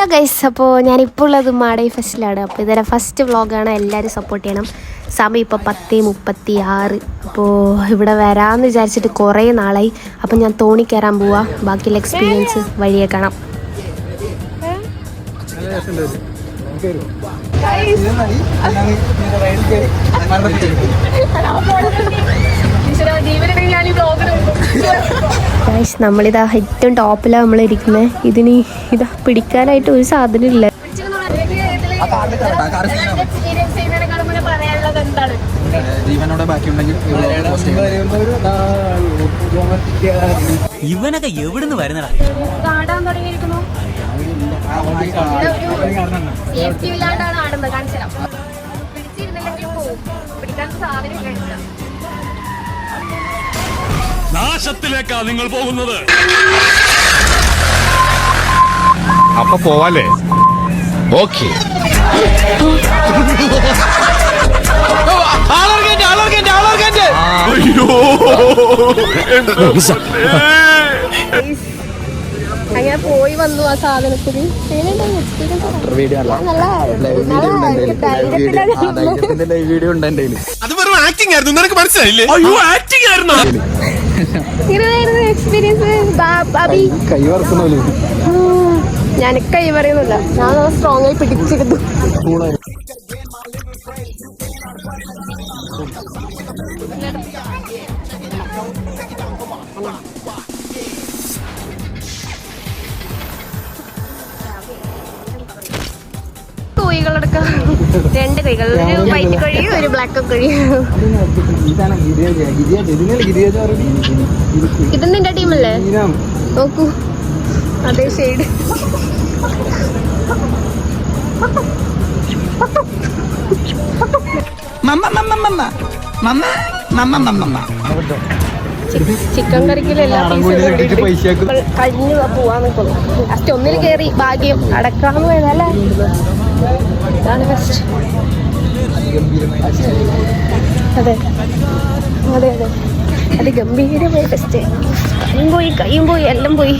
Hello guys അപ്പോൾ ഞാനിപ്പോൾ ഉള്ളത് മാടൈ ഫെസ്റ്റിലാണ്. അപ്പോൾ ഇതുവരെ ഫസ്റ്റ് വ്ളോഗാണ് എല്ലാവരും സപ്പോർട്ട് ചെയ്യണം. സമയം ഇപ്പോൾ പത്ത് മുപ്പത്തി ആറ്. അപ്പോൾ ഇവിടെ വരാമെന്ന് വിചാരിച്ചിട്ട് കുറേ നാളായി. അപ്പോൾ ഞാൻ തോണി കയറാൻ പോവാ. ബാക്കിയുള്ള എക്സ്പീരിയൻസ് വഴിയെ കാണാം. ഗൈസ് നമ്മളിതാ ഏറ്റവും ടോപ്പിലാണ് നമ്മൾ ഇരിക്കുന്നത് ഇതിന് ഇതാ പിടിക്കാനായിട്ട് ഒരു സാധനം ഇല്ല ജീവനോടെ ബാക്കിയുണ്ടെങ്കിൽ ഇവനൊക്കെ എവിടുന്ന് വരുന്നടാ സേഫ്റ്റി ഇല്ലാണ്ടാണ് ആടുന്നത്. കാണിച്ചാൽ പിടിച്ചിരുന്നില്ലെങ്കിൽ പോവും. പിടിക്കാൻ സാധനം കാണിച്ചാ നാശത്തിലേക്കാ നിങ്ങൾ പോകുന്നത്. അപ്പൊ പോവാലേ ഓക്കെ. അങ്ങനെ പോയി വന്നു ആ സാധനത്തിന്. ധൈര്യത്തിന്റെ ലൈവ് വീഡിയോ ഉണ്ട് എന്റെ അത് വെറും ആക്ടിംഗ് ആയിരുന്നു. നിനക്ക് മനസ്സിലായില്ലേ? അയ്യോ ആക്ടിംഗ് ആയിരുന്നു. ഇങ്ങനെയായിരുന്നു എക്സ്പീരിയൻസ് ബാബി കൈ വറക്കുന്നല്ലോ ഞാൻ കൈ പറയുന്നില്ല ഞാൻ സ്ട്രോങ് ആയി പിടിച്ചിരുന്നു. രണ്ട് കൈകൾ ഒരു വൈറ്റ് കോഴി ഒരു ബ്ലാക്ക് കോഴി ഇതാണ് ഗിരിരാജ് ഗിരിരാജ് ഇതിനാണ് ഗിരിരാജ് പറയുന്നത് ഇത് നിന്റെ ടീമല്ലേ നോക്കൂ അതേ ഷെയ്ഡ് ചിക്കൻ മമ്മ എല്ലാ നാടൻ പീസും കോഴിനെ ഇട്ടിട്ട് പൈസയാക്കും. കഴിഞ്ഞു പോവാൻ നിൽക്കുന്നു. ലാസ്റ്റ് ഒന്നിൽ കയറി ഭാഗ്യം. അടക്കാന്ന് പോയതല്ലേ ഇതാണ് ബെസ്റ്റ് അതെ. അതെ അതെ. അത് ഗംഭീരമായ ടെസ്റ്റ് കൈയും പോയി കൈയും പോയി എല്ലാം പോയി.